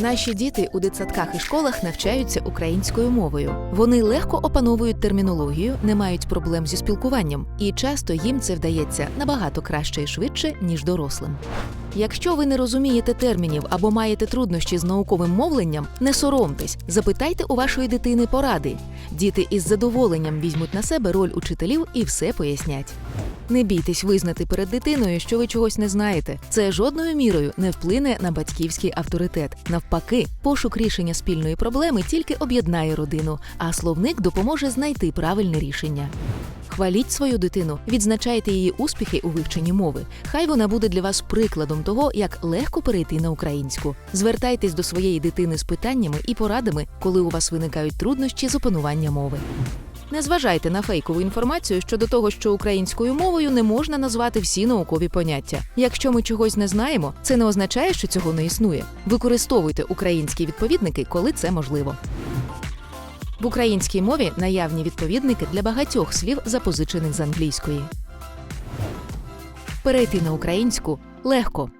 Наші діти у дитсадках і школах навчаються українською мовою. Вони легко опановують термінологію, не мають проблем зі спілкуванням, і часто їм це вдається набагато краще і швидше, ніж дорослим. Якщо ви не розумієте термінів або маєте труднощі з науковим мовленням, не соромтесь, запитайте у вашої дитини поради. Діти із задоволенням візьмуть на себе роль учителів і все пояснять. Не бійтесь визнати перед дитиною, що ви чогось не знаєте. Це жодною мірою не вплине на батьківський авторитет. Навпаки, пошук рішення спільної проблеми тільки об'єднає родину, а словник допоможе знайти правильне рішення. Хваліть свою дитину, відзначайте її успіхи у вивченні мови. Хай вона буде для вас прикладом того, як легко перейти на українську. Звертайтесь до своєї дитини з питаннями і порадами, коли у вас виникають труднощі з опанування мови. Не зважайте на фейкову інформацію щодо того, що українською мовою не можна назвати всі наукові поняття. Якщо ми чогось не знаємо, це не означає, що цього не існує. Використовуйте українські відповідники, коли це можливо. В українській мові наявні відповідники для багатьох слів, запозичених з англійської. Перейти на українську легко.